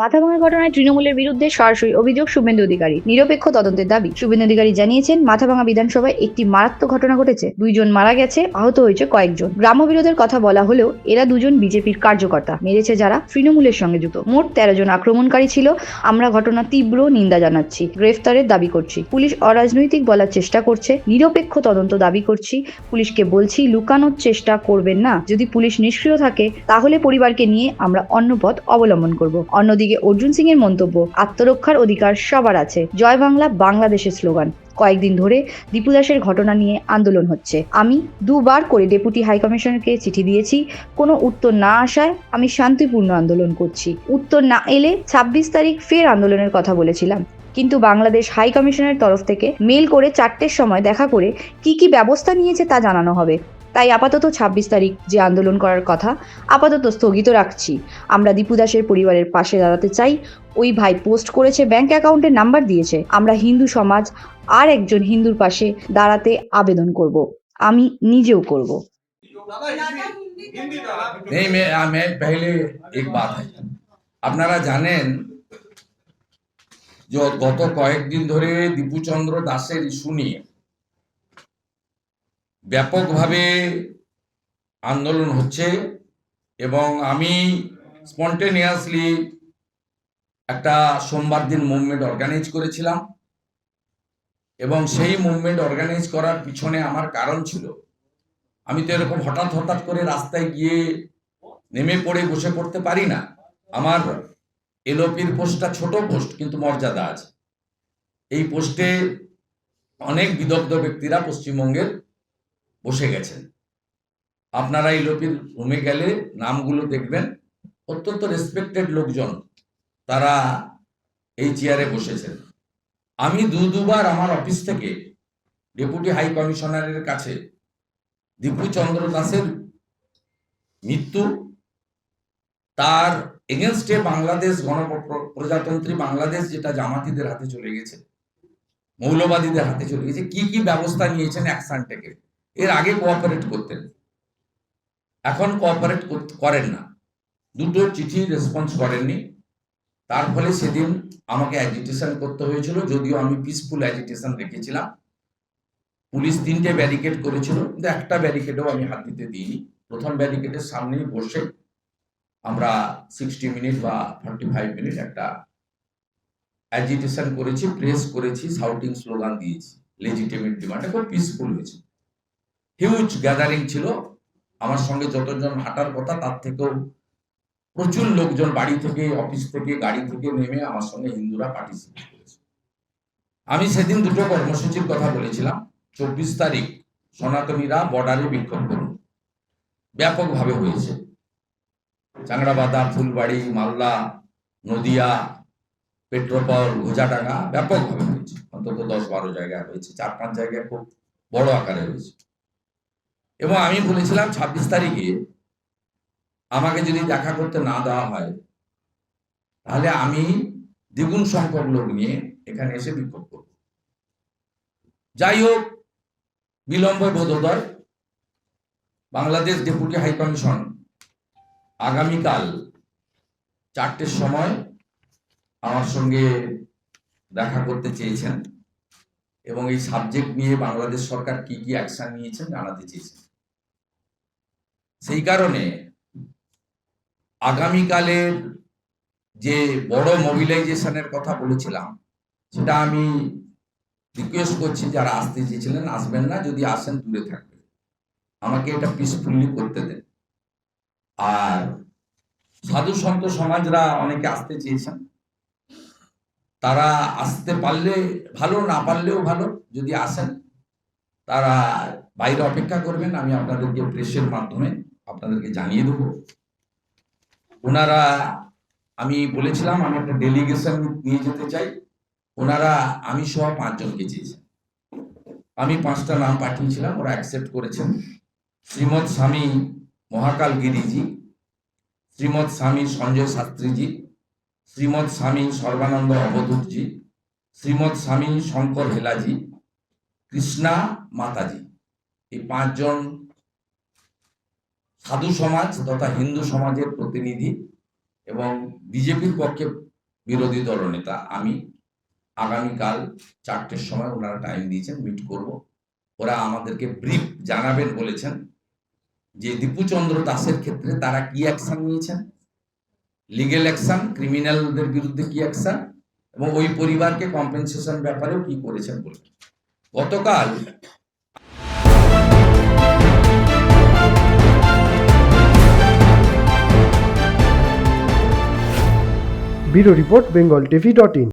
মাথাভাঙা ঘটনায় তৃণমূলের বিরুদ্ধে সরাসরি অভিযোগ শুভেন্দু অধিকারী। নিরপেক্ষ তদন্তের দাবি শুভেন্দু অধিকারী জানিয়েছেন, মাথাভাঙা বিধানসভায় একটি মারাত্মক ঘটনা ঘটেছে। দুইজন মারা গেছে, আহত হয়েছে কয়েকজন। গ্রাম্য বিরোধের কথা বলা হলেও এরা দুজন বিজেপির কার্যকর্তা, মেরেছে যারা তৃণমূলের সঙ্গে যুক্ত। মোট তেরো জন আক্রমণকারী ছিল। আমরা ঘটনা তীব্র নিন্দা জানাচ্ছি, গ্রেফতারের দাবি করছি। পুলিশ অরাজনৈতিক বলার চেষ্টা করছে, নিরপেক্ষ তদন্ত দাবি করছি। পুলিশকে বলছি, লুকানোর চেষ্টা করবেন না। যদি পুলিশ নিষ্ক্রিয় থাকে, তাহলে পরিবারকে নিয়ে আমরা অন্য পথ অবলম্বন করব। অন্যদিকে অর্জুন সিং এর মন্তব্য, আত্মরক্ষার অধিকার সবার আছে। জয় বাংলা, বাংলাদেশের স্লোগান। কয়েকদিন ধরে দীপু দাসের ঘটনা নিয়ে আন্দোলন হচ্ছে। আমি দুবার করে ডেপুটি হাইকমিশনারকে চিঠি দিয়েছি। কোনো উত্তর না আসায় আমি শান্তিপূর্ণ আন্দোলন করছি। উত্তর না এলে ছাব্বিশ তারিখ ফের আন্দোলনের কথা বলেছিলাম। কিন্তু বাংলাদেশ হাই কমিশনের তরফ থেকে মেল করে চারটের সময় দেখা করে কি কি ব্যবস্থা নিয়েছে তা জানানো হবে। তাই আপাতত ছাব্বিশ তারিখ যে আন্দোলন করার কথা আপাতত স্থগিত রাখছি আমরা দীপু দাসের পরিবারের পাশে দাঁড়াতে চাই ওই ভাই পোস্ট করেছে ব্যাংক অ্যাকাউন্টের নাম্বার দিয়েছে আমরা হিন্দু সমাজ আর একজন হিন্দুর পাশে দাঁড়াতে আবেদন করব আমি নিজেও করব नहीं मैं आ, मैं पहले एक बात है আপনারা জানেন যে গত কয়েকদিন ধরে দীপুচন্দ্র দাসের ইস্যু নিয়ে ব্যাপকভাবে আন্দোলন হচ্ছে এবং আমি স্পন্টেনিয়াসলি একটা সোমবার দিন মুভমেন্ট অর্গানাইজ করেছিলাম এবং সেই মুভমেন্ট অর্গানাইজ করার পিছনে আমার কারণ ছিল। আমি তো এরকম হঠাৎ হঠাৎ করে রাস্তায় গিয়ে নেমে পড়ে বসে পড়তে পারি না। আমার এলওপির পোস্টটা ছোট পোস্ট, কিন্তু মর্যাদা আছে। এই পোস্টে অনেক বিদগ্ধ ব্যক্তিরা পশ্চিমবঙ্গের বসে গেছেন। আপনারা এলওপির রুমে গেলে নামগুলো দেখবেন। অত্যন্ত রেসপেক্টেড লোকজন তারা এই চেয়ারে বসেছেন। আমি দু দুবার আমার অফিস থেকে ডেপুটি হাই কমিশনারের কাছে দীপু চন্দ্র দাসের মৃত্যু, তার এগেনস্টে বাংলাদেশ গণ প্রজাতন্ত্রী বাংলাদেশ যেটা জামাতিদের হাতে চলে গেছে, মৌলবাদীদের হাতে চলে গেছে, কি কি ব্যবস্থা নিয়েছেন অ্যাকশন থেকে এর আগে কোঅপারেট করতেন। এখন কোঅপারেট করেন না। দুটো চিঠি রেসপন্স করেননি। তার ফলে সেদিন আমাকে অ্যাজিটেশন করতে হয়েছিল, যদিও আমি পিসফুল অ্যাজিটেশন রেখেছিলাম। পুলিশ তিনটে ব্যারিকেড করেছিল, কিন্তু একটা ব্যারিকেডও আমি হাত দিতে দিইনি। প্রথম ব্যারিকেডের সামনেই বসে আমরা সিক্সটি মিনিট বা থার্টি ফাইভ মিনিট একটা অ্যাজিটেশন করেছি প্রেস করেছি শাউটিং স্লোগান দিয়েছি লেজিটিমেট ডিমান্ড খুব পিসফুল হয়েছে। হিউজ গ্যাদারিং ছিল। আমার সঙ্গে যতজন হাঁটার কথা, তার থেকেও প্রচুর লোকজন বাড়ি থেকে অফিস থেকে, গাড়ি থেকে নেমে আমার সঙ্গে হিন্দুরা পার্টিসিপেট করেছে। আমি সেদিন দুটো কর্মসূচির কথা বলেছিলাম। চব্বিশ তারিখ সনাতনীরা বর্ডারে বিক্ষোভ করুন। ব্যাপকভাবে হয়েছে। চাংড়াবাদা, ফুলবাড়ি, মালদা, নদিয়া, পেট্রোপল ঘোজাডাঙ্গা ব্যাপকভাবে হয়েছে। অন্তত দশ বারো জায়গায় হয়েছে। চার পাঁচ জায়গায় খুব বড় আকারে হয়েছে। এবং আমি বলেছিলাম ছাব্বিশ তারিখে আমাকে যদি দেখা করতে না দেওয়া হয়, তাহলে আমি দ্বিগুণ সংখ্যক লোক নিয়ে এখানে এসে বিক্ষোভ করব। যাই হোক, বিলম্ব বোধোদয় বাংলাদেশ ডেপুটি হাই কমিশন আগামীকাল চারটের সময় আমার সঙ্গে দেখা করতে চেয়েছেন এবং এই সাবজেক্ট নিয়ে বাংলাদেশ সরকার কি কি অ্যাকশন নিয়েছেন জানাতে চেয়েছেন। সেই কারণে আগামীকালের যে বড় মোবিলাইজেশনের কথা বলেছিলাম, সেটা আমি রিকোয়েস্ট করছি যারা আসতে চেয়েছিলেন, আসবেন না, যদি আসেন দূরে থাকবে আমাকে এটা পিসফুলি করতে দেন। আর সাধু সন্ত সমাজরা অনেকে আসতে চেয়েছেন। তারা আসতে পারলে ভালো, না পারলেও ভালো, যদি আসেন, তারা বাইরে অপেক্ষা করবেন, আমি আপনাদেরকে প্রেসের মাধ্যমে আপনাদেরকে জানিয়ে দেবো। ওনারা, আমি বলেছিলাম, আমি একটা ডেলিগেশন নিয়ে যেতে চাই। ওনারা, আমি সহ পাঁচজনকে চেয়েছেন আমি পাঁচটা নাম পাঠিয়েছিলাম, ওরা অ্যাকসেপ্ট করেছেন। শ্রীমৎ স্বামী মহাকাল গিরিজি, শ্রীমৎ স্বামী সঞ্জয় শাস্ত্রীজি, শ্রীমৎ স্বামী সর্বানন্দ অবধূতজি, শ্রীমৎ স্বামী শঙ্কর হেলাজি কৃষ্ণা মাতাজি। এই পাঁচজন সাধু সমাজ তথা হিন্দু সমাজের প্রতিনিধি এবং বিজেপির পক্ষে বিরোধী দলনেতা আমি আগামীকাল চারটের সময় ওনারা টাইম দিয়েছেন মিট করব। ওরা আমাদেরকে ব্রিফ জানাবেন বলেছেন যে দীপুচন্দ্র দাসের ক্ষেত্রে তারা কি অ্যাকশন নিয়েছেন লিগেল অ্যাকশন ক্রিমিনালদের বিরুদ্ধে কি অ্যাকশন এবং ওই পরিবারকে কম্পেনসেশন ব্যাপারেও কি করেছেন বলে। গতকাল bureau report Bengal TV dot in.